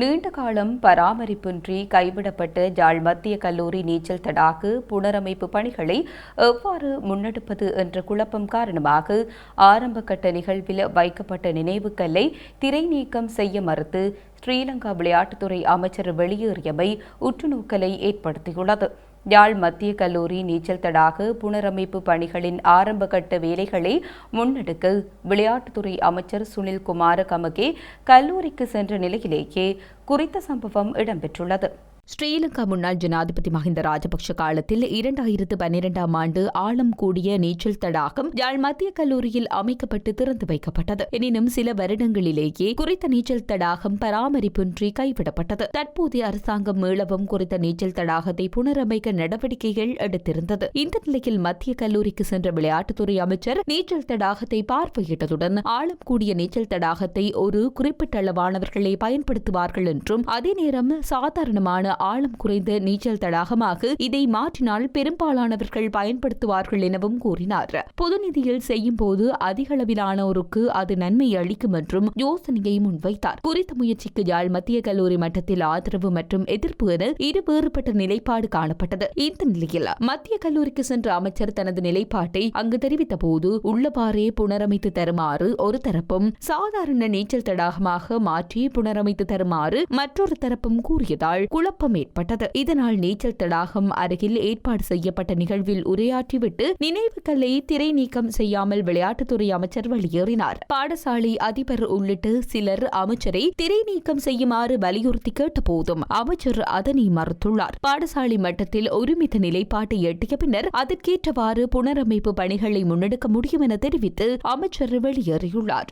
நீண்ட காலம் பராமரிப்பின்றி கைவிடப்பட்ட ஜாழ் மத்திய கல்லூரி நீச்சல் தடாகு புனரமைப்பு பணிகளை எவ்வாறு முன்னெடுப்பது என்ற குழப்பம் காரணமாக ஆரம்ப கட்ட நிகழ்வில் வைக்கப்பட்ட நினைவுக்கல்லை திரை நீக்கம் செய்ய மறுத்து ஸ்ரீலங்கா விளையாட்டுத்துறை அமைச்சர் வெளியேறியமை உற்றுநோக்கலை ஏற்படுத்தியுள்ளது. யாழ் மத்திய கல்லூரி நீச்சல் தடாக புனரமைப்பு பணிகளின் ஆரம்ப கட்ட வேலைகளை முன்னெடுக்க விளையாட்டுத்துறை அமைச்சர் சுனில் குமார கமகே கல்லூரிக்கு சென்ற நிலையிலேயே குறித்த சம்பவம் இடம்பெற்றுள்ளது. ஸ்ரீலங்கா முன்னாள் ஜனாதிபதி மஹிந்த ராஜபக்ஷ காலத்தில் இரண்டாயிரத்து பன்னிரெண்டாம் ஆண்டு ஆழம் கூடிய நீச்சல் தடாகம் யாழ் மத்திய கல்லூரியில் அமைக்கப்பட்டு திறந்து வைக்கப்பட்டது. எனினும் சில வருடங்களிலேயே குறித்த நீச்சல் தடாகம் பராமரிப்பின்றி கைவிடப்பட்டது. தற்போதைய அரசாங்கம் மீளவும் குறித்த நீச்சல் தடாகத்தை புனரமைக்க நடவடிக்கைகள் எடுத்திருந்தது. இந்த நிலையில் மத்திய கல்லூரிக்கு சென்ற விளையாட்டுத்துறை அமைச்சர் நீச்சல் தடாகத்தை பார்வையிட்டதுடன் ஆழம் கூடிய நீச்சல் தடாகத்தை ஒரு குறிப்பிட்ட அளவானவர்களே பயன்படுத்துவார்கள் என்றும் அதே நேரம் சாதாரணமான ஆழம் குறைந்த நீச்சல் தடாகமாக இதை மாற்றினால் பெரும்பாலானவர்கள் பயன்படுத்துவார்கள் எனவும் கூறினார். பொது நிதியில் செய்யும் போது அதிக அளவிலானோருக்கு அது நன்மை அளிக்கும் என்றும் யோசனையை முன்வைத்தார். குறித்த முயற்சிக்கு யாழ் மத்திய கல்லூரி மட்டத்தில் ஆதரவு மற்றும் எதிர்ப்பு என இரு வேறுபட்ட நிலைப்பாடு காணப்பட்டது. இந்த நிலையில் மத்திய கல்லூரிக்கு சென்ற அமைச்சர் தனது நிலைப்பாட்டை அங்கு தெரிவித்த போது உள்ளவாறே புனரமைத்து தருமாறு ஒரு தரப்பும் சாதாரண நீச்சல் தடாகமாக மாற்றி புனரமைத்து தருமாறு மற்றொரு தரப்பும் கூறியதால் குழப்பம் ஏற்பட்டது இதனால் நீச்சல் தடாகம் அருகில் ஏற்பாடு செய்யப்பட்ட நிகழ்வில் உரையாற்றிவிட்டு நினைவு கல்லை திரை நீக்கம் செய்யாமல் விளையாட்டுத்துறை அமைச்சர் வெளியேறினார். பாடசாலை அதிபர் உள்ளிட்ட சிலர் அமைச்சரை திரை நீக்கம் செய்யுமாறு வலியுறுத்தி கேட்டபோதும் அமைச்சர் அதனை மறுத்துள்ளார். பாடசாலை மட்டத்தில் ஒருமித்த நிலைப்பாட்டை எட்டிய பின்னர் அதற்கேற்றவாறு புனரமைப்பு பணிகளை முன்னெடுக்க முடியும் என தெரிவித்து அமைச்சர் வெளியேறியுள்ளார்.